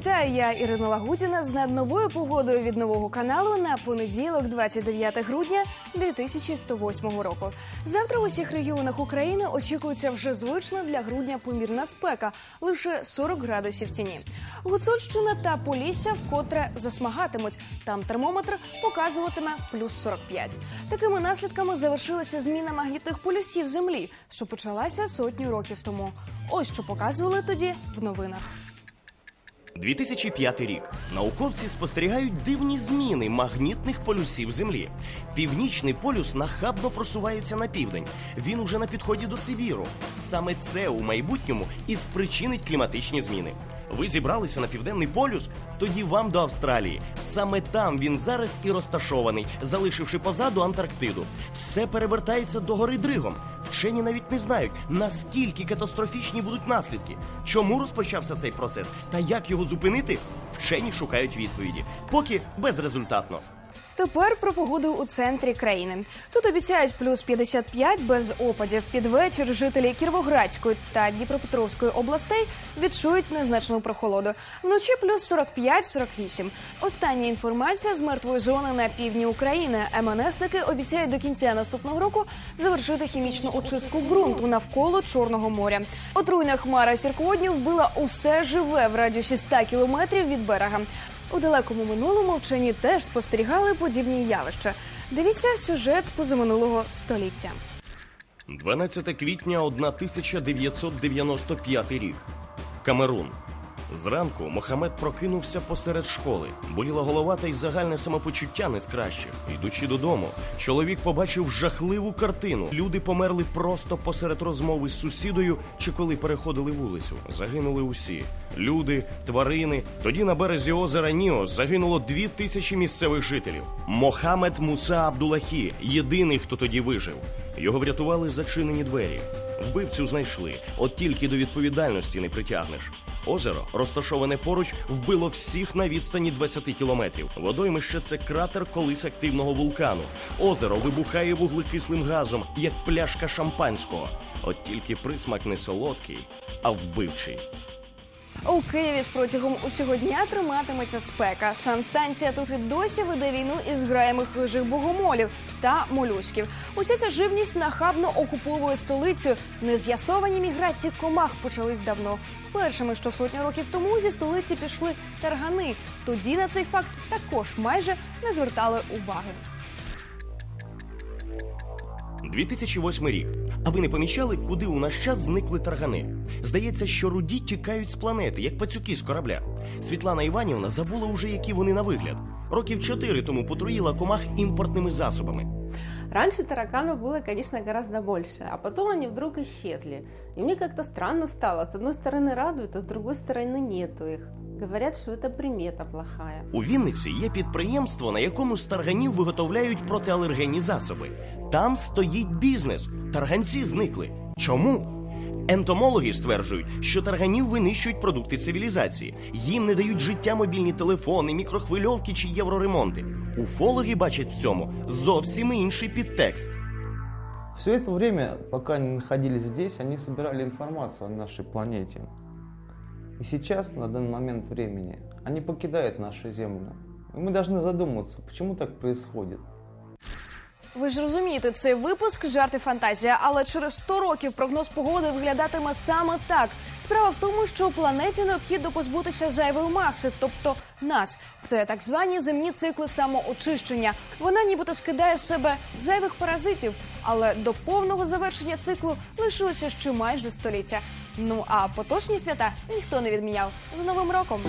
Вітаю, я Ірина Лагудіна з надновою погодою від нового каналу на понеділок, 29 грудня 2108 року. Завтра в усіх регіонах України очікується вже звична для грудня помірна спека, лише 40 градусів тіні. Гуцульщина та Полісся вкотре засмагатимуть. Там термометр показуватиме плюс 45. Такими наслідками завершилася зміна магнітних полюсів Землі, що почалася сотню років тому. Ось що показували тоді в новинах. 2005 рік науковці спостерігають дивні зміни магнітних полюсів Землі. Північний полюс нахабно просувається на південь. Він уже на підході до Сибіру. Саме це у майбутньому і спричинить кліматичні зміни. Ви зібралися на південний полюс? Тоді вам до Австралії. Саме там він зараз і розташований, залишивши позаду Антарктиду. Все перевертається до гори Дригом. Вчені навіть не знають, наскільки катастрофічні будуть наслідки, чому розпочався цей процес та як його зупинити. Вчені шукають відповіді, поки безрезультатно. Тепер про погоду у центрі країни. Тут обіцяють плюс 55 без опадів. Під вечір жителі Кіровоградської та Дніпропетровської областей відчують незначну прохолоду. Вночі плюс 45-48. Остання інформація з мертвої зони на півдні України. МНСники обіцяють до кінця наступного року завершити хімічну очистку ґрунту навколо Чорного моря. Отруйна хмара сірководню вбила усе живе в радіусі 100 кілометрів від берега. У далекому минулому вчені теж спостерігали подібні явища. Дивіться сюжет з позаминулого століття. 12 квітня 1995 рік. Камерун. Зранку Мохамед прокинувся посеред школи. Боліла голова та й загальне самопочуття не з кращих. Йдучи додому, чоловік побачив жахливу картину. Люди померли просто посеред розмови з сусідою чи коли переходили вулицю. Загинули усі люди, тварини. Тоді на березі озера Ніо загинуло дві тисячі місцевих жителів. Мохамед Муса Абдулахі єдиний, хто тоді вижив. Його врятували зачинені двері. Вбивцю знайшли, от тільки до відповідальності не притягнеш. Озеро, розташоване поруч, вбило всіх на відстані 20 кілометрів. Водоймище це кратер колись активного вулкану. Озеро вибухає вуглекислим газом, як пляшка шампанського. От тільки присмак не солодкий, а вбивчий. У Києві ж протягом усього дня триматиметься спека. Санстанція тут і досі веде війну із граями хижих богомолів та молюсків. Уся ця живність нахабно окуповує столицю. Нез'ясовані міграції комах почались давно. Першими, що сотню років тому зі столиці пішли таргани. Тоді на цей факт також майже не звертали уваги. 2008 рік. А ви не помічали, куди у наш час зникли таргани? Здається, що руді тікають з планети, як пацюки з корабля. Світлана Іванівна забула уже, які вони на вигляд. Років чотири тому потруїла комах імпортними засобами. Раньше тараканов было, конечно, гораздо больше, а потом они вдруг исчезли. И мне как-то странно стало. С одной стороны радует, а с другой стороны нету их. Говорят, що це примета плохая. У Вінниці є підприємство, на якому з тарганів виготовляють протиалергенні засоби. Там стоїть бізнес. Тарганці зникли. Чому? Ентомологи стверджують, що тарганів винищують продукти цивілізації. Їм не дають життя мобільні телефони, мікрохвильовки чи євроремонти. Уфологи бачать в цьому зовсім інший підтекст. Все это время, пока они находились здесь, они собирали информацию о нашей планете. И сейчас, на данный момент времени, они покидают нашу Землю. И мы должны задуматься, почему так происходит. Ви ж розумієте, цей випуск жарти фантазія, але через 100 років прогноз погоди виглядатиме саме так. Справа в тому, що планеті необхідно позбутися зайвої маси, тобто нас. Це так звані земні цикли самоочищення. Вона нібито скидає з себе зайвих паразитів, але до повного завершення циклу лишилося ще майже століття. Ну а поточні свята ніхто не відміняв з новим роком.